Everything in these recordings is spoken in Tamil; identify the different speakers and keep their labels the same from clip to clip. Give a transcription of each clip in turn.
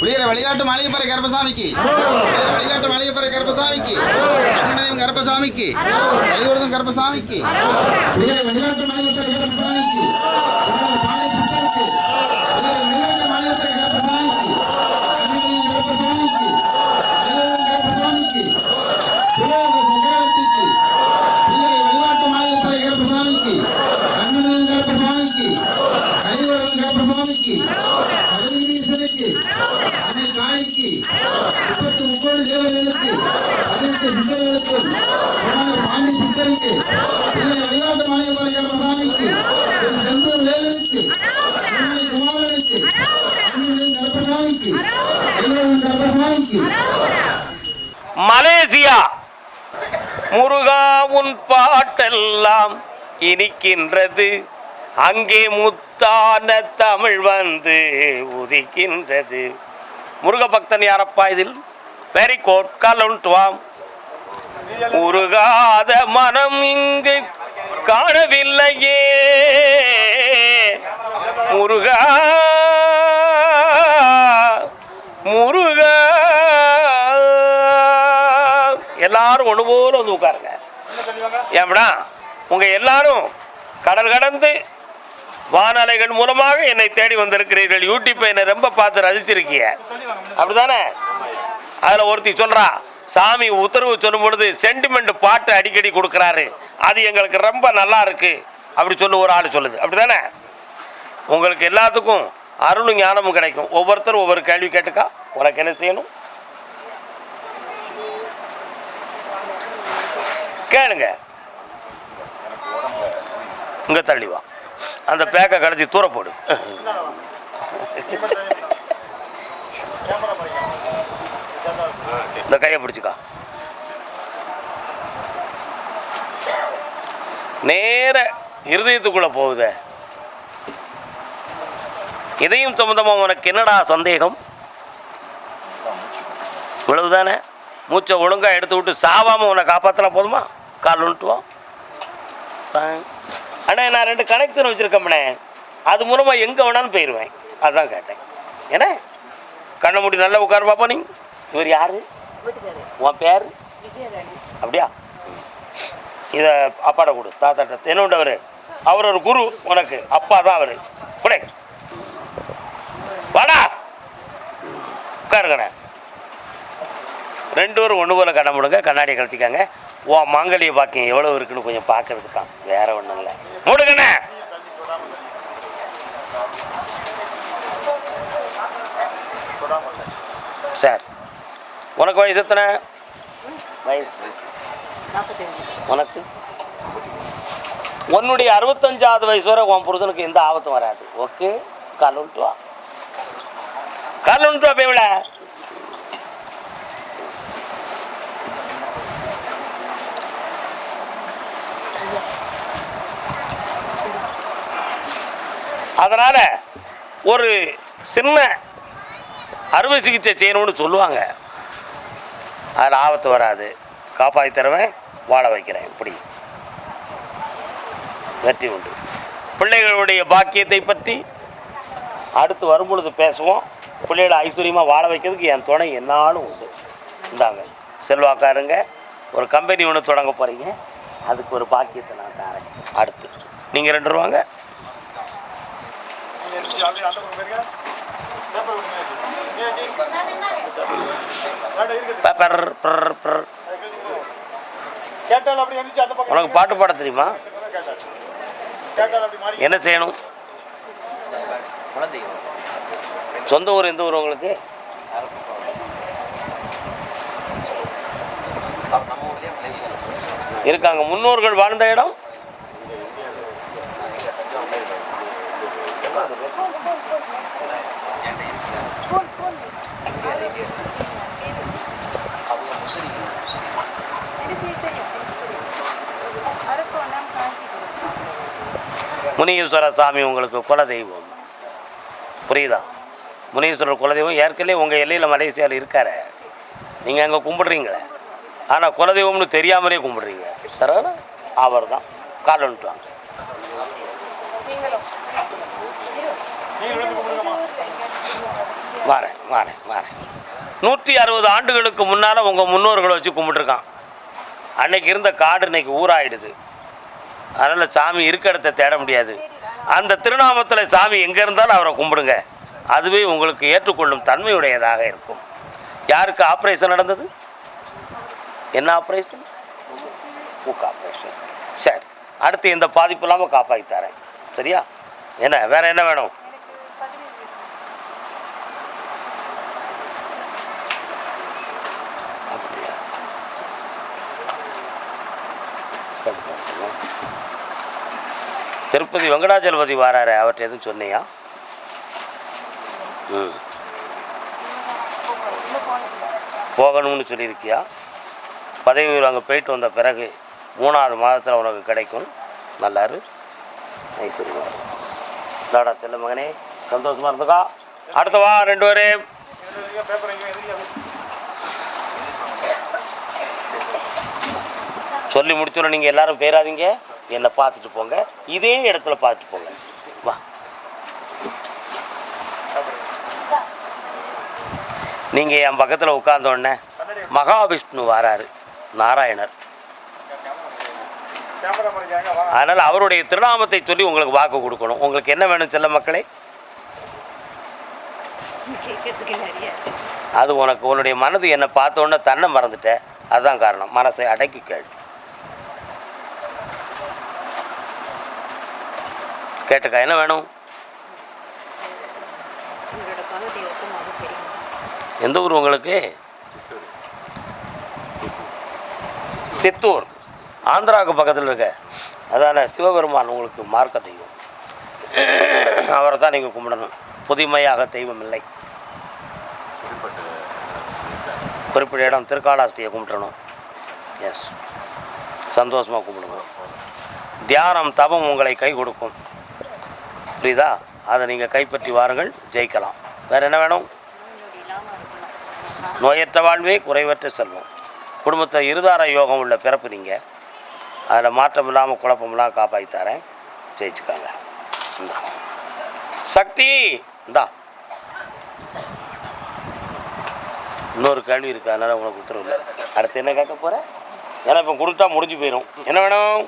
Speaker 1: புளியர வழிகாட்டு மாளிகைப்பறை கருப்பசாமிக்கு. புளியர வழிகாட்டு மாளிகைப்பறை கருப்பசாமிக்கு. அருணதேவன் கருப்பசாமிக்கு. கலிவர்தன் கருப்பசாமிக்கு. புளியர வழிகாட்டு மாளிகைப்பறை கருப்பசாமிக்கு. பிள்ளை வழிகாட்டு மாளிகை திரு செந்தூர் வேலனுக்கு. குமாரனுக்கு. கருப்பசாமிக்கு கருப்பசாமிக்கு
Speaker 2: மலேசியா. முருகா உன் பாட்டெல்லாம் இனிக்கின்றது. அங்கே முத்தான தமிழ் வந்து உதிக்கின்றது. முருக பக்தன் யாரப்பா இதில்? வெரி கோட் கலண்டுவாம் உருகாத மனம் இங்கு காணவில்லையே. முருகா முருகா. எல்லாரும் ஒன்று போல வந்து உட்காருங்க. ஏம்டா உங்கள் எல்லாரும் கடல் கடந்து வானலைகள் மூலமாக என்னை தேடி வந்திருக்கிறீர்கள். யூடியூப்பை என்னை ரொம்ப பார்த்து ரசிச்சிருக்கீங்க. அப்படிதானே அதில் ஒருத்தி சொல்கிறா சாமி உத்தரவு சொல்லும் பொழுது சென்டிமெண்ட் பாட்டு அடிக்கடி கொடுக்குறாரு. அது எங்களுக்கு ரொம்ப நல்லா இருக்கு. அப்படி சொல்லி ஒரு ஆள் சொல்லுது. அப்படிதானே உங்களுக்கு எல்லாத்துக்கும் அருளும் ஞானமும் கிடைக்கும். ஒவ்வொருத்தரும் ஒவ்வொரு கேள்வி கேட்டுக்கா. உனக்கு என்ன செய்யணும்? கேளுங்க. இங்க தள்ளி வா. அந்த பேக்கை கடைச்சி தூர போடு. இந்த கையை பிடிச்சிக்கா. நேர இருதயத்துக்குள்ள போகுதே. இதையும் சம்மந்தமாக உனக்கு என்னடா சந்தேகம்? இவ்வளவுதானே? மூச்சை ஒழுங்காக எடுத்து விட்டு சாவாமல் உன்னை காப்பாற்றினா போதுமா? கால் விட்டுவோம் அண்ணா நான் ரெண்டு கனெக்ஷன் வச்சுருக்கேன்ண்ணே அது மூலமாக எங்கே வேணாலும் போயிடுவேன் அதுதான் கேட்டேன். என்ன? கண்ணை மூடி நல்லா உட்காரு பாப்பா நீ. இவர் யாரு? உன் பேர்? அப்படியா? இதை அப்பாட்ட கொடு தாத்தாட்ட. என்ன உண்டவர் அவர்? ஒரு குரு உனக்கு. அப்பா தான் அவர். கொடை. வாடா. உட்காருங்கண்ணே. ரெண்டு பேரும் ஒன்று போல கண்ண முடுங்க கண்ணாடியை கழட்டிக்காங்க ஓ மாங்கல்ய பாக்கியம் எவ்வளோ இருக்குன்னு கொஞ்சம் பார்க்கறதுக்கு தான். வேற ஒன்றும் இல்லை. முடுங்கண்ணே. சார் உனக்கு வயசு எத்தனை? வயசு. உனக்கு? உன்னுடைய அறுபத்தஞ்சாவது வயசு வரை உன் புருஷனுக்கு எந்த ஆபத்தும் வராது. ஓகே? கால் உண்டு வா. கால் உண்டு வா பேவில அதனால ஒரு சின்ன அறுவை சிகிச்சை செய்யணும்னு சொல்லுவாங்க. அதில் ஆபத்து வராது. காப்பாற்றி தருவேன் வாழ வைக்கிறேன். இப்படி. வெற்றி உண்டு. பிள்ளைகளுடைய பாக்கியத்தை பற்றி அடுத்து வரும்பொழுது பேசுவோம். பிள்ளைகளை ஐஸ்வர்யமாக வாழ வைக்கிறதுக்கு என் துணை என்னாலும் உண்டு. இருந்தாங்க செல்வாக்காருங்க ஒரு கம்பெனி ஒன்று தொடங்க போகிறீங்க அதுக்கு ஒரு பாக்கியத்தை நான் தரேன். அடுத்து. நீங்கள் ரெண்டு ரூபாங்க பெப்பர் பர் பர்
Speaker 3: கேட்டால் அப்படி எந்திரிச்சு அந்த பக்கம்
Speaker 2: உனக்கு பாட்டு பாட தெரியுமா? என்ன செய்யணும்? சொந்த ஊர் எந்த ஊர் உங்களுக்கு? இருக்காங்க. முன்னோர்கள் வாழ்ந்த இடம்? முனீஸ்வர சாமி உங்களுக்கு குலதெய்வம். புரியுதா? முனீஸ்வரர் குலதெய்வம். ஏற்கனவே உங்கள் எல்லையில் மலேசியாவில் இருக்காரு. நீங்கள் அங்கே கும்பிடுறீங்களே. ஆனால் குலதெய்வம்னு தெரியாமலே கும்பிடுறீங்க. சரவண? அவர் தான் கால் வந்துட்டாங்க
Speaker 3: நீங்க விழுந்து கும்பிடுங்கம்மா
Speaker 2: வாரேன் வாரேன் வாரேன். நூற்றி அறுபது ஆண்டுகளுக்கு முன்னால் உங்கள் முன்னோர்களை வச்சு கும்பிட்டுருக்கான். அன்னைக்கு இருந்த காடு இன்னைக்கு ஊராயிடுது. அதனால் சாமி இருக்க இடத்த தேட முடியாது. அந்த திருநாமத்தில் சாமி எங்கே இருந்தாலும் அவரை கும்பிடுங்க. அதுவே உங்களுக்கு ஏற்றுக்கொள்ளும் தன்மையுடையதாக இருக்கும். யாருக்கு ஆப்ரேஷன் நடந்தது? என்ன ஆப்ரேஷன் மூக்கு ஆப்ரேஷன் சரி. அடுத்து எந்த பாதிப்பு இல்லாமல் காப்பாற்றி தரேன். சரியா? என்ன வேறு என்ன வேணும் அப்படியா சரி, பார்த்துக்கோ. திருப்பதி வெங்கடாச்சலபதி வராரு அவர்கிட்ட எதுவும் சொன்னியா? ம். போகணும்னு சொல்லியிருக்கியா? பதவி உயர்வு அங்கே போயிட்டு வந்த பிறகு மூணாவது மாதத்தில் உனக்கு கிடைக்கும். நல்லாரு. ஐஸ்வர்யா டாடா செல்ல மகனே. சந்தோஷமா இருந்துக்கா. அடுத்த வா ரெண்டு பேரே. சொல்லி முடிச்சோன்னு நீங்கள் எல்லாரும் பேராதிங்க. என்னை பார்த்துட்டு போங்க. இதே இடத்துல பார்த்துட்டு போங்க. வா. நீங்கள் என் பக்கத்தில் உட்காந்தோடனே உடனே மகாவிஷ்ணு வராரு. நாராயணர். அதனால் அவருடைய திருநாமத்தை சொல்லி உங்களுக்கு வாக்கு கொடுக்கணும். உங்களுக்கு என்ன வேணும் செல்ல மக்களே? அது உனக்கு உன்னுடைய மனது என்னை பார்த்தோன்னே தன்னை மறந்துட்டேன் அதுதான் காரணம். மனசை அடக்கி கேள். கேட்டுக்கா என்ன வேணும்? எந்த ஊர் உங்களுக்கு? சித்தூர். ஆந்திராவுக்கு பக்கத்தில் இருக்க. அதான சிவபெருமான் உங்களுக்கு மார்க்க தெய்வம். அவரை தான் நீங்கள் கும்பிடணும். புதுமையாக தெய்வம் இல்லை. குறிப்பிட்ட இடம் திருக்காளாஸ்தியை கும்பிடணும் எஸ் சந்தோஷமாக கும்பிடுங்க. தியானம் தபம் உங்களை கை கொடுக்கும். புரியுதா அதை நீங்கள் கைப்பற்றி வாருங்கள் ஜெயிக்கலாம். வேறு என்ன வேணும்? நோயற்ற வாழ்வே குறைவற்ற செல்வம். குடும்பத்தில் இருதார யோகம் உள்ள பிறப்பு நீங்கள் அதில் மாற்றம் இல்லாமல் குழப்பமெல்லாம் காப்பாற்றி தரேன். ஜெயிச்சுக்காங்க. இந்தா. சக்தி! இந்தா. இன்னொரு கேள்வி இருக்கு அதனால் உங்களுக்கு உத்தரவு இல்லை. அடுத்து என்ன கேட்க போகிறேன் ஏன்னா இப்போ கொடுத்தா முடிஞ்சு போயிடும் என்ன வேணும்?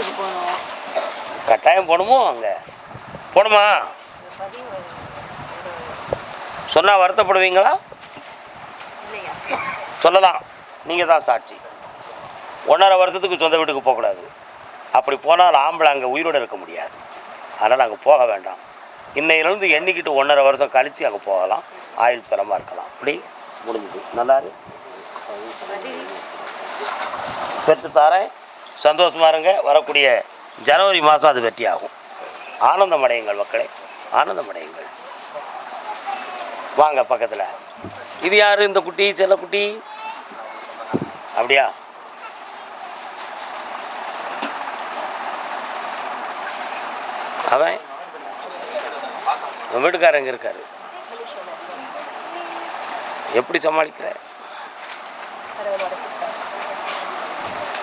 Speaker 4: வீட்டுக்கு போகணும்.
Speaker 2: கட்டாயம் போகணுமோ அங்கே? போகணுமா? சொன்னால் வருத்தப்படுவீங்களா?
Speaker 4: இல்லையா
Speaker 2: சொல்லலாம். நீங்கள் தான் சாட்சி. ஒன்றரை வருஷத்துக்கு சொந்த வீட்டுக்கு போகக்கூடாது. அப்படி போனால் ஆம்பளை அங்கே உயிரோடு இருக்க முடியாது. அதனால் அங்கே போக வேண்டாம். இன்னையிலேருந்து எண்ணிக்கிட்டு ஒன்றரை வருஷம் கழித்து அங்கே போகலாம். ஆயுள் பெறமாக இருக்கலாம். அப்படி முடிஞ்சுது. நல்லா பெற்று தாரேன். சந்தோஷமா இருங்க வரக்கூடிய ஜனவரி மாதம் அது வெற்றி ஆகும் ஆனந்தம் அடையுங்கள் மக்களே. ஆனந்தம் அடையுங்கள். வாங்க பக்கத்தில். இது யாரு? இந்த குட்டி செல்ல குட்டி? அப்படியா? அவன்? உன் வீட்டுக்காரர் எங்கே இருக்காரு? எப்படி சமாளிக்கிற?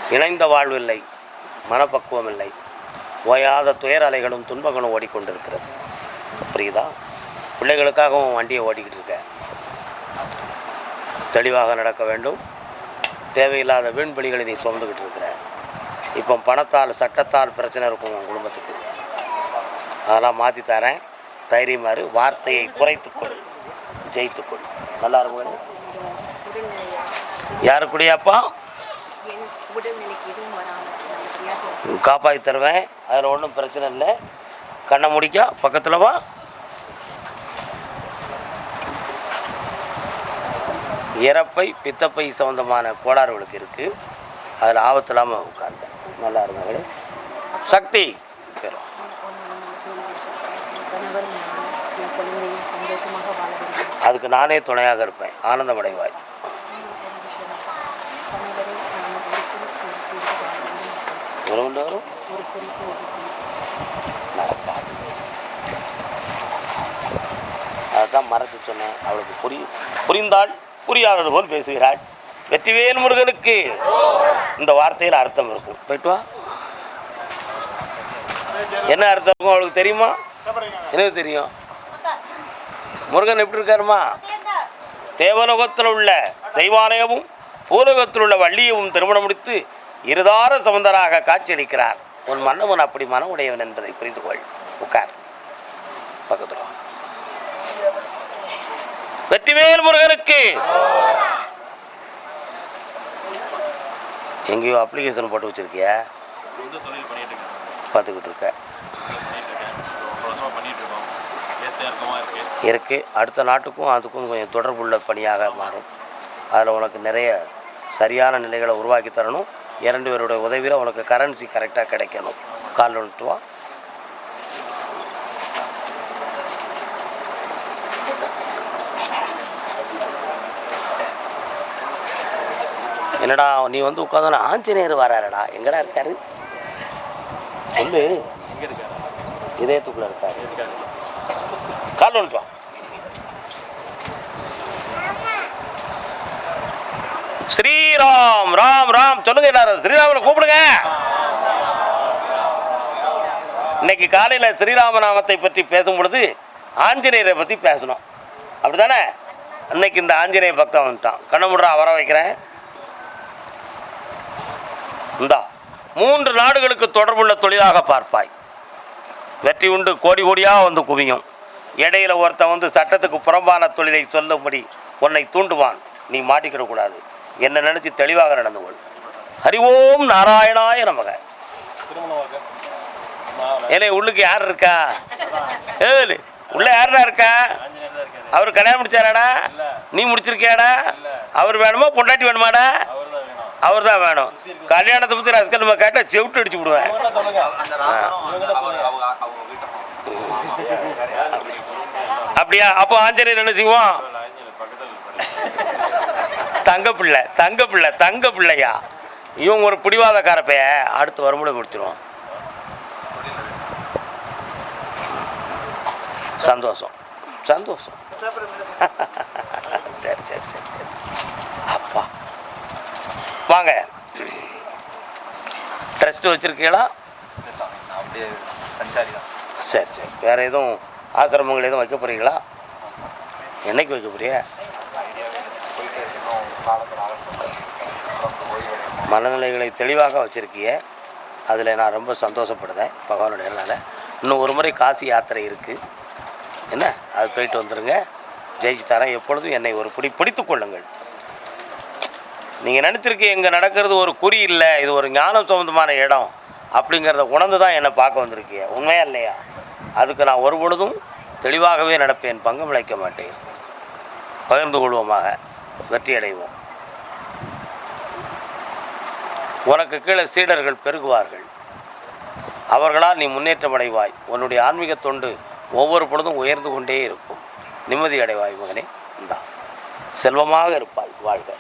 Speaker 2: இணைந்த வாழ்வில்லை மனப்பக்குவம் இல்லை ஓயாத துயர அலைகளும் துன்பங்களும் ஓடிக்கொண்டிருக்கிறது. புரியுதா? பிள்ளைகளுக்காகவும் வண்டியை ஓட்டிக்கிட்டு இருக்க. தெளிவாக நடக்க வேண்டும். தேவையில்லாத வீண்பலிகளை நீ சுமந்துக்கிட்டு இருக்கிற. இப்போ பணத்தால் சட்டத்தால் பிரச்சனை இருக்கும் உன் குடும்பத்துக்கு. அதெல்லாம் மாற்றி தரேன். தைரியமாறு வார்த்தையை குறைத்துக்கொள். ஜெயித்துக்கொள். நல்லா இருக்கும்
Speaker 4: உடல்நிலை எதுவும் வராமல் நல்லபடியாக
Speaker 2: காப்பாற்றி தருவேன். அதில் ஒன்றும் பிரச்சனை இல்லை. கண்ணை முடிக்கா பக்கத்தில் வா. இறப்பை பித்தப்பை சம்பந்தமான கோளாறுகளுக்கு இருக்குது அதில் ஆபத்து இல்லாமல் உட்கார்ந்த நல்லா இருந்தாங்களே சக்தி. பெறும். அதுக்கு நானே துணையாக இருப்பேன். ஆனந்தமடைவாய்
Speaker 4: கணவரை நான் ஒரு குறிப்பு ஒதுக்கி வாழ வேண்டும்
Speaker 2: நடக்காது அதுதான் மறந்து சொன்னேன். அவளுக்கு புரி புரிந்தாள் புரியாதது போல் பேசுகிறாள். வெற்றிவேல் முருகனுக்கு இந்த வார்த்தையில் அர்த்தம் இருக்கும். போயிட்டு வா. என்ன அர்த்தம் இருக்கும் அவளுக்கு தெரியுமா? எனக்கு தெரியும். முருகன் எப்படி இருக்காருமா? தேவலோகத்தில் உள்ள தெய்வாலயமும் பூலோகத்தில் உள்ள வள்ளியவும் திருமணம் முடித்து இருதார சுமந்தராக காட்சியளிக்கிறார். உன் மன்னவன் அப்படி மனம் உடையவன் என்பதை புரிந்து கொள் உட்கார். பக்கத்தில் வெற்றிவேல் முருகனுக்கு. எங்கேயோ அப்ளிகேஷன் போட்டு வச்சிருக்கியா? பார்த்துக்கிட்டு இருக்க.
Speaker 5: இருக்கேன் இருக்கு.
Speaker 2: அடுத்த நாட்டுக்கும் அதுக்கும் கொஞ்சம் தொடர்புள்ள பணியாக மாறும். அதில் உனக்கு நிறைய சரியான நிலைகளை உருவாக்கி தரணும். இரண்டு பேருடைய உதவியில் உனக்கு கரன்சி கரெக்டாக கிடைக்கணும். கால் வந்துட்டு வா. என்னடா நீ வந்து உட்காந்து ஆஞ்சநேயர் வராருடா. எங்கடா இருக்காரு? சொல்லு. இதயத்துக்குள்ள இருக்காரு. கால் வந்துட்டு ஸ்ரீராம் ராம் ராம். சொல்லுங்க எல்லாரும். ஸ்ரீராமனை கூப்பிடுங்க. இன்னைக்கு காலையில் ஸ்ரீராம நாமத்தை பற்றி பேசும் பொழுது ஆஞ்சநேயரை பற்றி பேசணும். அப்படிதானே அன்னைக்கு இந்த ஆஞ்சநேய பக்தன் வந்துட்டான். கண்ணமுடா வர வைக்கிறேன். இந்தா மூன்று நாடுகளுக்கு தொடர்புள்ள தொழிலாக பார்ப்பாய். வெற்றி உண்டு கோடி கோடியாக வந்து குவியும். இடையில ஒருத்தன் வந்து சட்டத்துக்கு புறம்பான தொழிலை சொல்லும்படி உன்னை தூண்டுவான். நீ மாட்டிக்கிடக்கூடாது. என்ன நினைச்சு தெளிவாக நடந்து கொள். ஹரி ஓம் நாராயணாய நமக. ஏலே உள்ளுக்கு யார் இருக்கா? ஏழு உள்ள யாருடா இருக்கா? அவர் கல்யாணம் முடிச்சாராடா? நீ முடிச்சிருக்கியாடா? அவர் வேணுமா? பொண்டாட்டி வேணுமாடா?
Speaker 5: அவர் தான் வேணும்.
Speaker 2: கல்யாணத்தை பற்றி ரசிக்க நம்ம கேட்டால் செவிட்டு அடிச்சு விடுவேன். அப்படியா? அப்போ ஆஞ்சநேயர் என்ன செய்வோம் தங்க பிள்ளை தங்க பிள்ளை தங்க பிள்ளையா? இவங்க ஒரு பிடிவாதக்கார பைய. அடுத்து வரும்போது முடிச்சிருவோம் சந்தோஷம். சந்தோஷம். சரி சரி சரி சரி. அப்பா. வாங்க. ட்ரஸ்ட் வச்சுருக்கீங்களா?
Speaker 5: அப்படியே
Speaker 2: சரி சரி. வேறு எதுவும் ஆசிரமங்கள் எதுவும் வைக்க போகிறீங்களா என்னைக்கு வைக்க போறியா மனநிலைகளை தெளிவாக வச்சுருக்கிய. அதில் நான் ரொம்ப சந்தோஷப்படுதேன் பகவானுடைய அருளால். இன்னும் ஒரு முறை காசி யாத்திரை இருக்குது என்ன? அது போயிட்டு வந்துடுங்க ஜெயிச்சு தரேன். எப்பொழுதும் என்னை ஒரு பிடி பிடித்து கொள்ளுங்கள். நீங்கள் நினச்சிருக்கீங்க இங்கே நடக்கிறது ஒரு குறி இல்லை இது ஒரு ஞானம் சம்பந்தமான இடம் அப்படிங்கிறத உணர்ந்து தான் என்னை பார்க்க வந்திருக்கிய உண்மையா இல்லையா? அதுக்கு நான் ஒரு பொழுதும் தெளிவாகவே நடப்பேன் பங்கம் விளைக்க மாட்டேன். பகிர்ந்து கொள்வோமாக. வெற்றி அடைவோம் உனக்கு கீழே சீடர்கள் பெருகுவார்கள். அவர்களால் நீ முன்னேற்றம் அடைவாய். உன்னுடைய ஆன்மீக தொண்டு ஒவ்வொரு பொழுதும் உயர்ந்து கொண்டே இருக்கும். நிம்மதி அடைவாய் மகனே. இந்தா. செல்வமாக இருப்பாய். வாழ்க.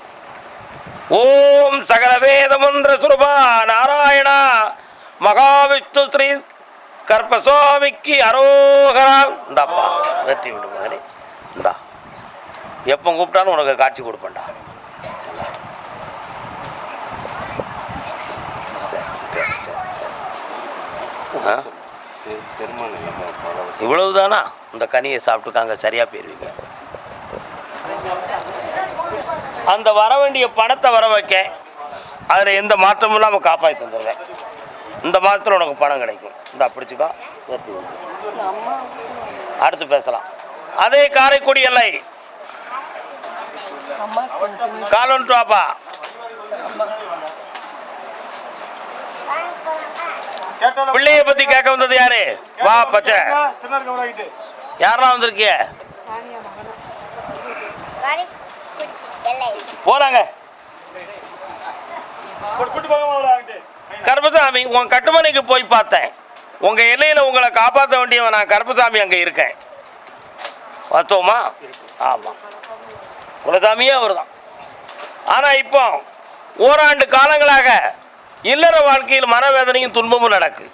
Speaker 2: ஓம் சகல வேதமந்திர சுரபா நாராயணா மகாவிஷ்ணு ஸ்ரீ கர்பசுவாமிக்கு அரோகரா. இந்தாப்பா. வெற்றி விடும் மகனே. இந்தா. எப்போ கூப்பிட்டாலும் உனக்கு காட்சி கொடுப்பேன்டா. சரி சரி சரி சரி. ஆ? இவ்வளவு தானா இந்த கனியை சாப்பிட்டுக்காங்க சரியாக போயிருவீங்க. அந்த வர வேண்டிய பணத்தை வர வைக்க அதில் எந்த மாற்றமும் இல்லாமல் காப்பாற்றி தந்துடுவேன் இந்த மாதத்தில் உனக்கு பணம் கிடைக்கும். இந்த பிடிச்சிக்கோ. வெற்றி உண்டு. அடுத்து பேசலாம். அதே காரைக்குடி எல்லை.
Speaker 4: அம்மா கொஞ்சம்
Speaker 2: கால் வாப்பா பிள்ளைய பற்றி கேட்க வந்தது யாரு? வா பச்சை. யாரெல்லாம் வந்திருக்கிய?
Speaker 3: போறாங்க
Speaker 2: கருப்பசாமி உன் கட்டுமனைக்கு போய் பார்த்தேன். உங்க எல்லையில உங்களை காப்பாற்ற வேண்டியவன் நான் கருப்பசாமி அங்க இருக்கேன். வாஸ்தவமா ஆமா. குலசாமியே அவர் தான் ஆனா இப்போ ஓராண்டு காலங்களாக இல்லற வாழ்க்கையில் மனவேதனையும் துன்பமும் நடக்கு.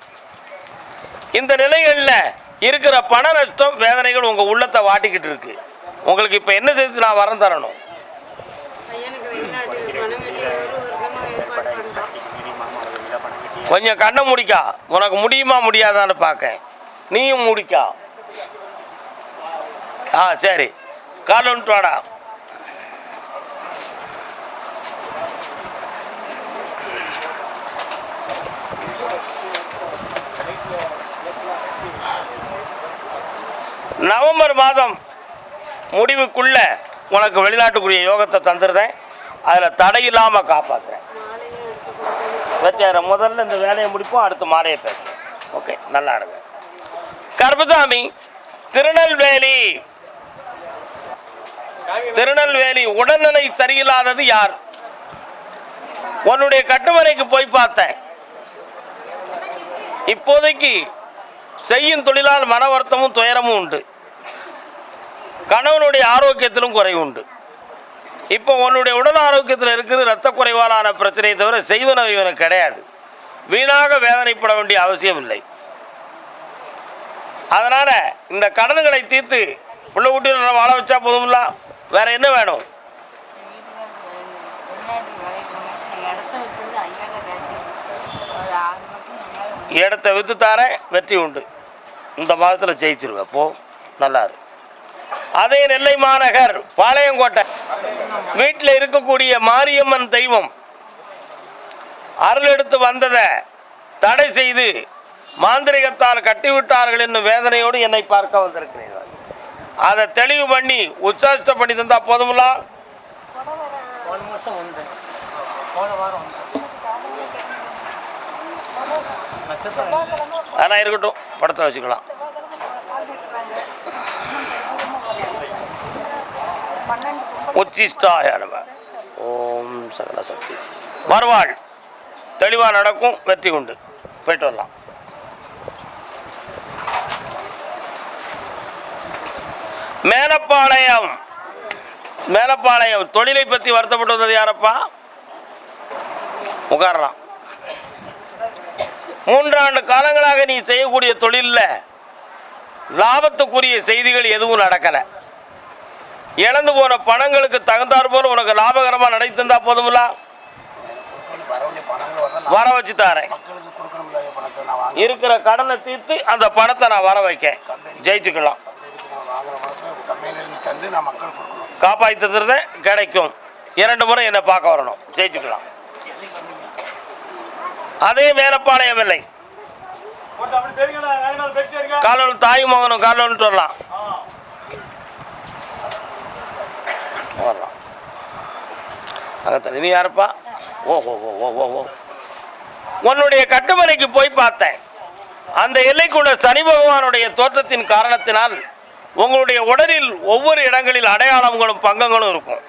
Speaker 2: இந்த நிலைகளில் இருக்கிற பண நஷ்டம் வேதனைகள் உங்க உள்ளத்தை வாட்டிக்கிட்டு இருக்கு. உங்களுக்கு இப்போ என்ன செய்து நான் வரம் தரணும்? கொஞ்சம் கண்ணை முடிக்கா. உனக்கு முடியுமா முடியாதான்னு பார்க்க நீயும் முடிக்கா. ஆ சரி. கால் வாடா. நவம்பர் மாதம் முடிவுக்குள்ளே உனக்கு வெளிநாட்டுக்குரிய யோகத்தை தந்துடுறேன் அதில் தடையில்லாமல் காப்பாற்றுறேன்
Speaker 4: வெற்றியாயிரம்
Speaker 2: வெற்றியார முதல்ல இந்த வேலையை முடிப்போம் அடுத்து மாலையை பேசுவோம். ஓகே நல்லா இருங்க. கருப்பசாமி திருநெல்வேலி. திருநெல்வேலி உடல்நிலை சரியில்லாதது யார்? உன்னுடைய கட்டுமனைக்கு போய் பார்த்தேன். இப்போதைக்கு செய்யும் தொழிலால் மன வருத்தமும் துயரமும் உண்டு. கணவனுடைய ஆரோக்கியத்திலும் குறைவு உண்டு. இப்போ உன்னுடைய உடல் ஆரோக்கியத்தில் இருக்குது இரத்த குறைவாலான பிரச்சனையை தவிர செய்வன இவனுக்கு கிடையாது. வீணாக வேதனைப்பட வேண்டிய அவசியம் இல்லை. அதனால் இந்த கடன்களை தீர்த்து பிள்ளை குட்டி நல்லா வாழ வச்சா போதும்ல? வேற என்ன வேணும்?
Speaker 6: இடத்த
Speaker 2: விற்று தாரேன் வெற்றி உண்டு. இந்த மாதத்தில் ஜெயிச்சிருவேன். போ நல்லா இரு. அதே நெல்லை மாநகர் பாளையங்கோட்டை. வீட்டில் இருக்கக்கூடிய மாரியம்மன் தெய்வம் அருள் எடுத்து வந்ததை தடை செய்து மாந்திரிகத்தால் கட்டிவிட்டார்கள் என்னும் வேதனையோடு என்னை பார்க்க வந்திருக்கிறீர்கள். அதை தெளிவு பண்ணி உற்சாகத்தை பண்ணி தந்தா போதுங்களா அதெல்லாம் இருக்கட்டும் படத்தை வச்சுக்கலாம். உச்சிஷ்டாய நம. ஓம் சகல சக்தி மறுவாள். தெளிவாக நடக்கும் வெற்றி உண்டு. போயிட்டு வரலாம். மேலப்பாளையம். மேலப்பாளையம். தொழிலை பற்றி வருத்தப்பட்டு வந்தது யாரப்பா? உட்காரலாம். மூன்றாண்டு காலங்களாக நீ செய்யக்கூடிய தொழிலில் லாபத்துக்குரிய செய்திகள் எதுவும் நடக்கலை. இழந்து போன பணங்களுக்கு தகுந்தாற் போல உனக்கு லாபகரமாக நடத்தி தந்தா போதுமில்ல? வர வச்சு தாரேன். இருக்கிற கடனை தீர்த்து அந்த பணத்தை நான் வர வைக்கேன். ஜெயிச்சுக்கலாம். காப்பாற்றி தந்துருத கிடைக்கும். இரண்டு முறை என்னை பார்க்க வரணும். ஜெயிச்சுக்கலாம். அதே மேலப்பாளையம் இல்லை. காலோன் தாய் மகனும் காலோன்ட்டு வரலாம். அகத்தான் நீ யாருப்பா? ஓ ஓ ஓ ஓ ஓ ஓ. உன்னுடைய கட்டுமனைக்கு போய் பார்த்தேன். அந்த எல்லைக்குள்ள சனி பகவானுடைய தோற்றத்தின் காரணத்தினால் உங்களுடைய உடலில் ஒவ்வொரு இடங்களில் அடையாளங்களும் பங்கங்களும் இருக்கும்.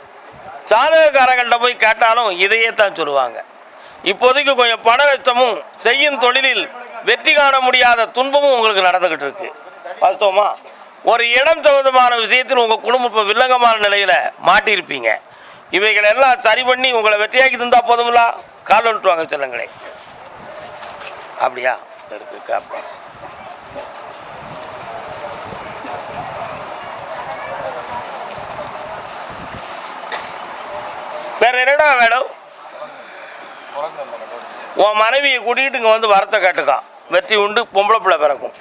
Speaker 2: சாதகக்காரங்கள்ட்ட போய் கேட்டாலும் இதையே தான் சொல்லுவாங்க. இப்போதைக்கு கொஞ்சம் பண நஷ்டமும் செய்யும் தொழிலில் வெற்றி காண முடியாத துன்பமும் உங்களுக்கு நடந்துக்கிட்டு இருக்கு. வாஸ்தவமா ஒரு இடம் சம்பந்தமான விஷயத்தில் உங்கள் குடும்பம் இப்போ வில்லங்கமான நிலையில் மாட்டியிருப்பீங்க. இவைகள் எல்லாம் சரி பண்ணி உங்களை வெற்றியாக்கி தந்தா போதுங்களா கால் வந்துட்டு வாங்க சொல்லுங்களேன் அப்படியா? இருக்கு காப்பா. வேற என்னடா வேணும்? உன் மனைவியை கூட்டிகிட்டு இங்கே வந்து வரத்தை காட்டுக்கா வெற்றி உண்டு பொம்பளை பிள்ளை பிறக்கும்.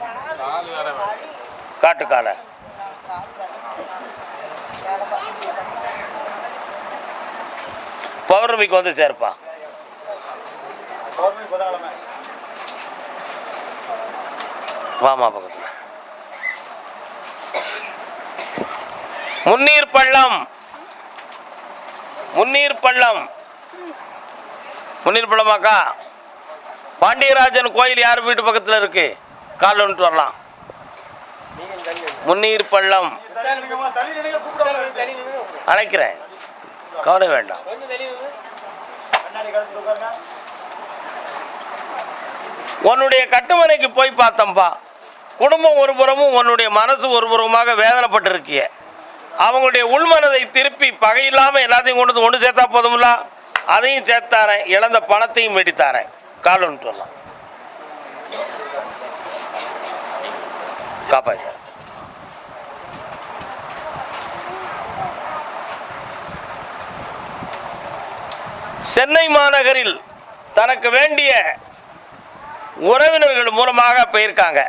Speaker 2: காட்டுக்கால பௌர்ணமிக்கு வந்து சேர்ப்பா. வாமா பக்கத்தில். முன்னீர் பள்ளம். முன்னீர் பள்ளம். முன்னீர் பள்ளமாக்கா? பாண்டியராஜன் கோயில் யார் வீட்டு பக்கத்தில் இருக்கு? கால் வந்துட்டு வரலாம். முன்னீர் பள்ளம். அழைக்கிறேன். கவலை வேண்டாம். உன்னுடைய கட்டுமனைக்கு போய் பார்த்தம்பா. குடும்பம் ஒரு புறமும் உன்னுடைய மனசு ஒரு புறமாக வேதனைப்பட்டிருக்கிய. அவங்களுடைய உள்மனதை திருப்பி பகை இல்லாமல் எல்லாத்தையும் கொண்டு வந்து ஒன்று சேர்த்தா போதுமில்ல அதையும் சேர்த்தாரேன். இழந்த பணத்தையும் வெடித்தாரேன். கால் ஒன்று வரலாம் சென்னை மாநகரில் தனக்கு வேண்டிய உறவினர்கள் மூலமாக போயிருக்காங்க.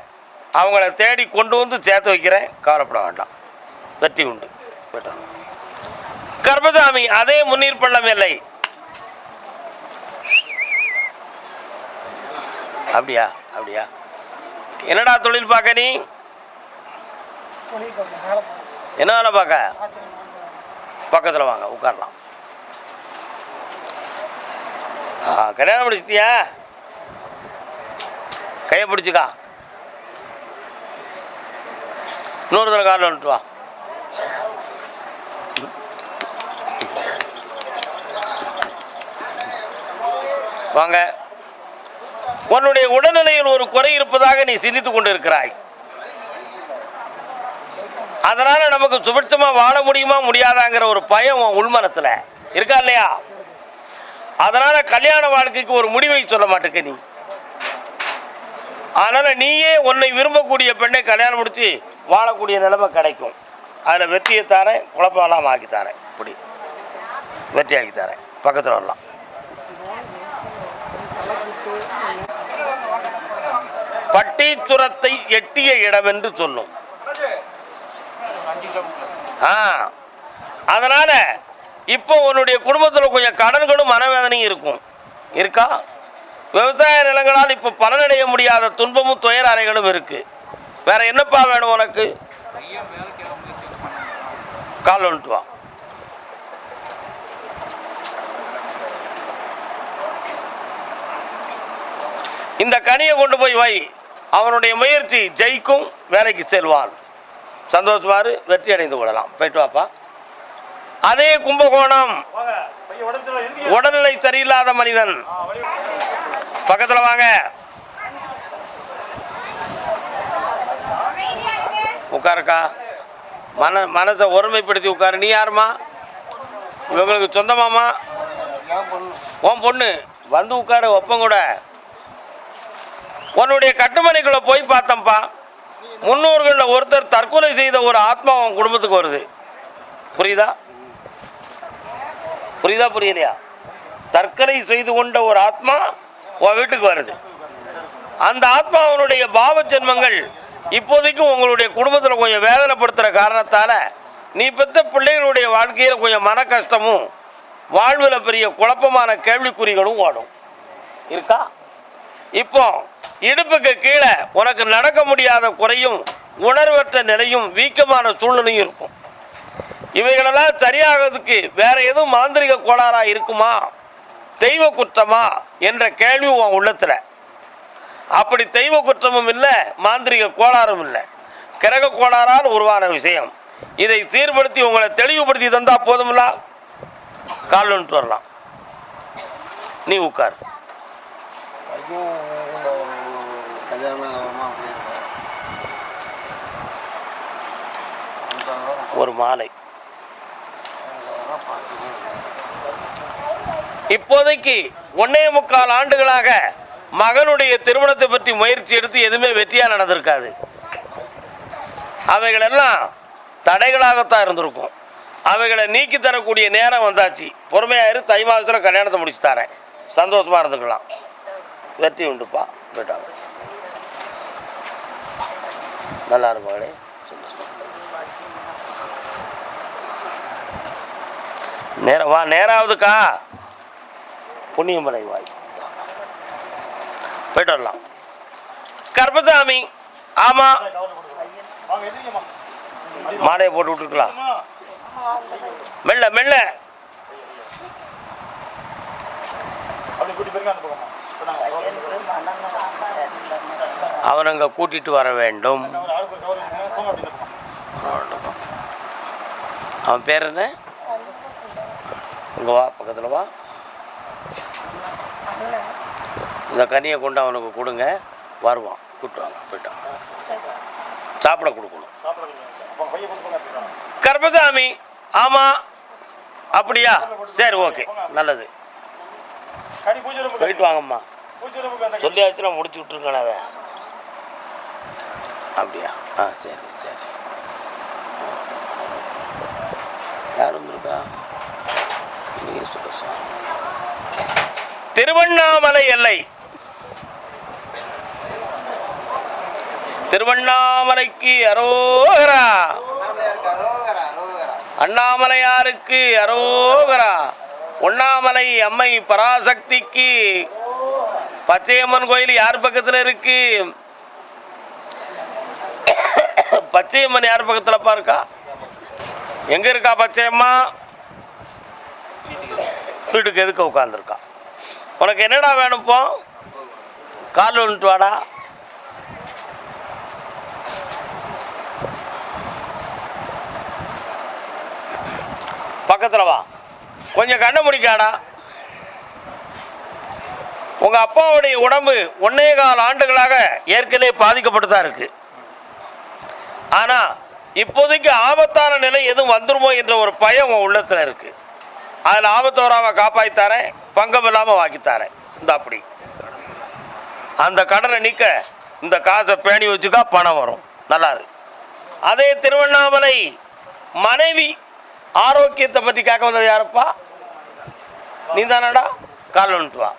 Speaker 2: அவங்கள தேடி கொண்டு வந்து சேர்த்து வைக்கிறேன். கவலைப்பட வேண்டாம். வெற்றி உண்டு. கர்பசாமி அதே முன்னீர் பள்ளம் எல்லை. அப்படியா? அப்படியா? என்னடா தொழில் பார்க்க நீ? என்ன வேலை பார்க்க? பக்கத்தில் வாங்க உட்காரலாம். ஆ கல்யாணம் முடிச்சிட்டியா? கையை பிடிச்சிக்கா. இன்னொரு தடவை காலில் வந்துட்டு வா. வாங்க. உன்னுடைய உடல்நிலையில் ஒரு குறை இருப்பதாக நீ சிந்தித்துக் கொண்டிருக்கிறாய். அதனால நமக்கு சுபிட்சமா வாழ முடியுமா முடியாதாங்கிற ஒரு பயம் உன் உள்மனத்துல இருக்கா இல்லையா? அதனால கல்யாண வாழ்க்கைக்கு ஒரு முடிவை சொல்ல மாட்டேங்க நீ. அதனால நீயே உன்னை விரும்பக்கூடிய பெண்ணை கல்யாணம் முடிச்சு வாழக்கூடிய நிலைமை கிடைக்கும். அதில் வெற்றியை தாரேன் குழப்பம் ஆக்கி தாரேன். இப்படி. வெற்றி ஆக்கி பக்கத்தில் வரலாம். பட்டீச்சுரத்தை எட்டிய இடம் என்று சொல்லும். ஆ. அதனால இப்போ உன்னுடைய குடும்பத்தில் கொஞ்சம் கடன்களும் மனவேதனையும் இருக்கும். இருக்கா? விவசாய நிலங்களால் இப்போ பலனடைய முடியாத துன்பமும் துயர அறைகளும் இருக்கு. வேற என்னப்பா வேணும் உனக்கு? கால் வந்துட்டு வா. இந்த கனியை கொண்டு போய் வை. அவனுடைய முயற்சி ஜெயிக்கும் வேலைக்கு செல்வான். சந்தோஷமாறு வெற்றி அடைந்து கொள்ளலாம். போயிட்டு வாப்பா. அதே கும்பகோணம். உடல்நிலை சரியில்லாத மனிதன். பக்கத்துல வாங்க. உட்காருக்கா. மன மனசை ஒருமைப்படுத்தி உட்காரு. நீ யாருமா இவங்களுக்கு சொந்தமாமா உன் பொண்ணு. வந்து உட்காரு ஒப்பம் கூட. உன்னுடைய கட்டுமனைக்குள்ள போய் பார்த்தேன்ப்பா முன்னோர்களில் ஒருத்தர் தற்கொலை செய்த ஒரு ஆத்மா உன் குடும்பத்துக்கு வருது. புரியுதா? புரியுதா புரியலையா? தற்கொலை செய்து கொண்ட ஒரு ஆத்மா உன் வீட்டுக்கு வருது. அந்த ஆத்மா அவனுடைய பாவ ஜென்மங்கள் இப்போதைக்கும் உங்களுடைய குடும்பத்தில் கொஞ்சம் வேதனைப்படுத்துகிற காரணத்தால் நீ பெற்ற பிள்ளைகளுடைய வாழ்க்கையில் கொஞ்சம் மன கஷ்டமும் வாழ்வில் பெரிய குழப்பமான கேள்விக்குறிகளும் ஓடும். இருக்கா? இப்போ இடுப்புக்கு கீழே உனக்கு நடக்க முடியாத குறையும் உணர்வற்ற நிலையும் வீக்கமான சூழ்நிலையும் இருக்கும். இவைகளெல்லாம் சரியாகிறதுக்கு வேற எதுவும் மாந்திரிக கோளாறா இருக்குமா? தெய்வ குற்றமா? என்ற கேள்வி உன் உள்ளத்துல. அப்படி தெய்வ குற்றமும் இல்லை மாந்திரிக கோளாறும் இல்லை. கிரக கோளாறால் உருவான விஷயம். இதை சீர்படுத்தி உங்களை தெளிவுபடுத்தி தந்தா போதுமில்ல கால் வந்துட்டு வரலாம். நீ உட்கார். ஒரு மாலை. இப்போதைக்கு ஒன்னே முக்கால் ஆண்டுகளாக மகனுடைய திருமணத்தை பற்றி முயற்சி எடுத்து எதுவுமே வெற்றியாக நடந்திருக்காது. அவைகளெல்லாம் தடைகளாகத்தான் இருந்திருக்கும். அவைகளை நீக்கி தரக்கூடிய நேரம் வந்தாச்சு. பொறுமையாயிரு தை மாதத்தில் கல்யாணத்தை முடிச்சு தரேன். சந்தோஷமாக இருந்துக்கலாம். வெற்றி உண்டுப்பா போயிட்டாங்க. நல்லா இருப்பாங்களே நேரம் வா நேராவதுக்கா. புண்ணியம் வாய் போயிட்டு வரலாம் கர்பசாமி ஆமா. மாலையை போட்டு விட்டுருக்கலாம். மெல்ல மெல்ல.
Speaker 3: அப்படி
Speaker 2: அவன் அங்கே கூட்டிட்டு வர வேண்டும். அவன் பேர் என்ன? இங்கே வா பக்கத்தில் வா. இந்த கனியை கொண்டு அவனுக்கு கொடுங்க. வருவான். கூட்டுவாங்க போயிட்டான் சாப்பிட கொடுக்கணும். கர்பசாமி ஆமாம் அப்படியா? சரி ஓகே. நல்லது. போயிட்டு வாங்கம்மா.
Speaker 3: சொல்லி ரூமுக்கு
Speaker 2: முடிச்சு விட்ருங்கண்ணா அதை. அப்படியா? ஆ சரி சரி. யார் வந்திருக்கா? சொல்ல சார் திருவண்ணாமலை எல்லை. திருவண்ணாமலைக்கு அரோகரா. அண்ணாமலையாருக்கு அரோகரா. உண்ணாமலை அம்மை பராசக்திக்கு பச்சையம்மன் கோயில் யார் பக்கத்தில் இருக்கு? பச்சையம்மன் யார் பக்கத்தில் இருக்கா? எங்க இருக்கா பச்சையம்மா? வீட்டுக்கு எதுக்கு உட்காந்துருக்கா உனக்கு என்னடா வேணும் கால் வந்துட்டு வாடா. பக்கத்தில் வா. கொஞ்சம் கண்ணை முடிக்காடா. உங்கள் அப்பாவுடைய உடம்பு ஒன்னே கால் ஆண்டுகளாக ஏற்கனவே பாதிக்கப்பட்டு தான் இருக்கு. ஆனால் இப்போதைக்கு ஆபத்தான நிலை எதுவும் வந்துருமோ என்ற ஒரு பயம் உன் உள்ளத்தில் இருக்கு. அதில் ஆபத்து வராமல் காப்பாற்றித்தாரேன் பங்கம் இல்லாமல் வாக்கித்தாரேன் இந்த அப்படி. அந்த கடனை நீக்க இந்த காசை பேணி வச்சுக்கா பணம் வரும். நல்லா இருக்கு அதே திருவண்ணாமலை மனைவி ஆரோக்கியத்தை பற்றி கேட்க வந்தது யாருப்பா? நீ தானடா கால் வந்துட்டு வா.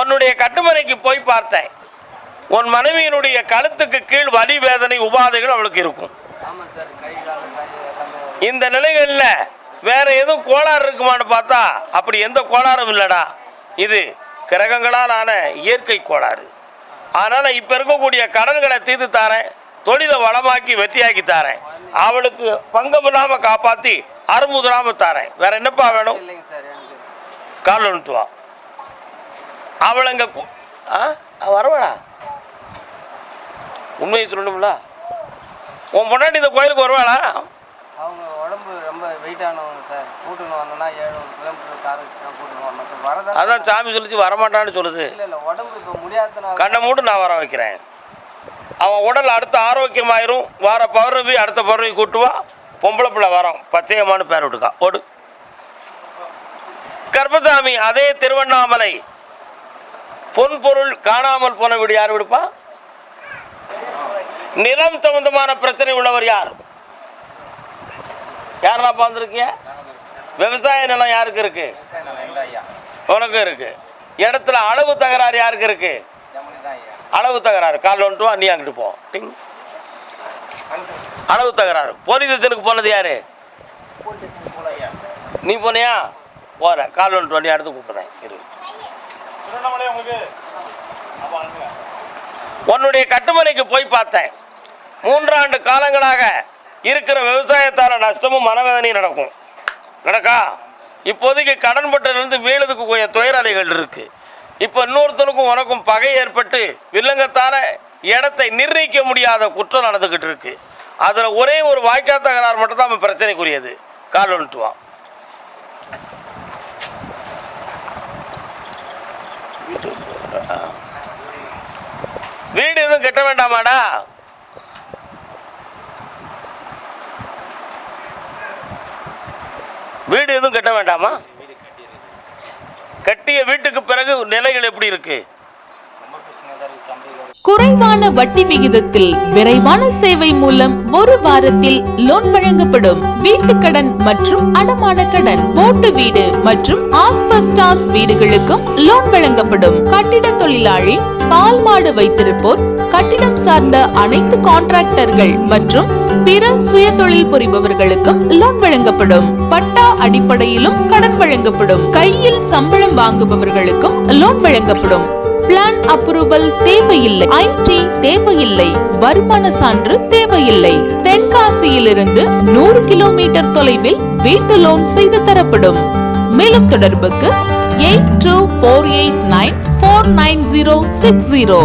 Speaker 2: உன்னுடைய கட்டுமனைக்கு போய் பார்த்தேன். உன் மனைவியினுடைய கழுத்துக்கு கீழ் வலி வேதனை உபாதைகள் அவளுக்கு இருக்கும். இந்த நிலைகளில் வேற எதுவும் கோளாறு இருக்குமான்னு பார்த்தா அப்படி எந்த கோளாறும் இல்லைடா. இது கிரகங்களால் ஆன இயற்கை கோளாறு. அதனால் இப்போ இருக்கக்கூடிய கடன்களை தீர்த்து தாரேன் தொழிலை வளமாக்கி வெற்றியாக்கி தாரேன். அவளுக்கு பங்கம் இல்லாமல் காப்பாற்றி அருமுதராமல் தாரேன். வேற என்னப்பா வேணும்? கால் ஒன்று வா அவள் அங்கே ஆ? வரவாடா உண்மையை சொல்லணும்ல? உன் பொண்டாட்டி இந்த கோயிலுக்கு வருவாளா?
Speaker 1: அவங்க உடம்பு ரொம்ப வெயிட் ஆனவங்க சார் கூட்டுன்னு வந்தோம்னா ஏழு கிலோமீட்டர் கார் வச்சு தான் கூட்டுன்னு வரணும் வரதான்
Speaker 2: அதான் சாமி சொல்லிச்சு வரமாட்டான்னு சொல்லுது.
Speaker 1: இல்லை இல்லை உடம்பு இப்போ முடியாதனால
Speaker 2: கண்ணை மூட்டு நான் வர வைக்கிறேன். அவன் உடல் அடுத்த ஆரோக்கியமாயிரும். வார பௌர்ணமி அடுத்த பௌர்ணமி கூட்டுவா பொம்பளை பிள்ளை வரோம். பச்சையம்மான்னு பேர் விட்டுக்கா. ஓடு. கர்ப்பசாமி அதே திருவண்ணாமலை. பொன் பொருள் காணாமல் போன வீடு யார் விடுப்பா? நிலம் சம்பந்தமான பிரச்சனை உள்ளவர் யார்? யாருனாப்பா வந்திருக்கிய விவசாய நிலம் யாருக்கு இருக்கு? உனக்கு இருக்கு. இடத்துல அளவு தகராறு யாருக்கு இருக்கு? அளவு தகராறு. கால் ஒன்று வா நீ அங்கிட்டு போ. டிங். அளவு தகராறு. போலீஸ் ஸ்டேஷனுக்கு போனது யாரு? நீ போனியா? போற கால் ஒன்று வா நீ அடுத்து கூப்பிட்றேன். இரு
Speaker 3: திருவண்ணாமலை உங்களுக்கு அப்போ அனுப்புங்க
Speaker 2: உன்னுடைய கட்டுமனைக்கு போய் பார்த்தேன். மூன்றாண்டு காலங்களாக இருக்கிற விவசாயத்தால் நஷ்டமும் மனவேதனையும் நடக்கும். நடக்கா? இப்போதைக்கு கடன்பட்டிலிருந்து மீளதுக்கு கொஞ்சம் துயரலைகள் இருக்குது இப்போ இன்னொருத்தனுக்கும் உனக்கும் பகை ஏற்பட்டு வில்லங்கத்தால இடத்தை நிர்ணயிக்க முடியாத குற்றம் நடந்துக்கிட்டு இருக்கு. அதில் ஒரே ஒரு வாய்க்கா தகராறு மட்டும் தான் அவன் பிரச்சனைக்குரியது. கால் வந்துட்டு வா. வீடு எதுவும் கட்ட வேண்டாமாடா? வீடு எதுவும் கட்ட வேண்டாமா? கட்டிய வீட்டுக்கு பிறகு நிலைகள் எப்படி இருக்கு?
Speaker 7: குறைவான வட்டி விகிதத்தில் விரைவான சேவை மூலம் ஒரு வாரத்தில் லோன் வழங்கப்படும். வீட்டு கடன் மற்றும் அடமான கடன் போட்டு வீடு மற்றும் ஆஸ்பஸ்டாஸ் வீடுகளுக்கும் லோன் வழங்கப்படும். கட்டிட தொழிலாளி பால் மாடு வைத்திருப்போர் கட்டிடம் சார்ந்த அனைத்து கான்ட்ராக்டர்கள் மற்றும் பிற சுய தொழில் புரிபவர்களுக்கும் லோன் வழங்கப்படும். பட்டா அடிப்படையிலும் கடன் வழங்கப்படும். கையில் சம்பளம் வாங்குபவர்களுக்கும் லோன் வழங்கப்படும். பிளான் அப்ரூவல் தேவையில்லை. ஐடி தேவையில்லை. வருமான சான்று தேவையில்லை. தென்காசியிலிருந்து நூறு கிலோமீட்டர் தொலைவில் வீட்டு லோன் செய்து தரப்படும். மேலும் தொடர்புக்கு eight two four eight nine four nine zero six zero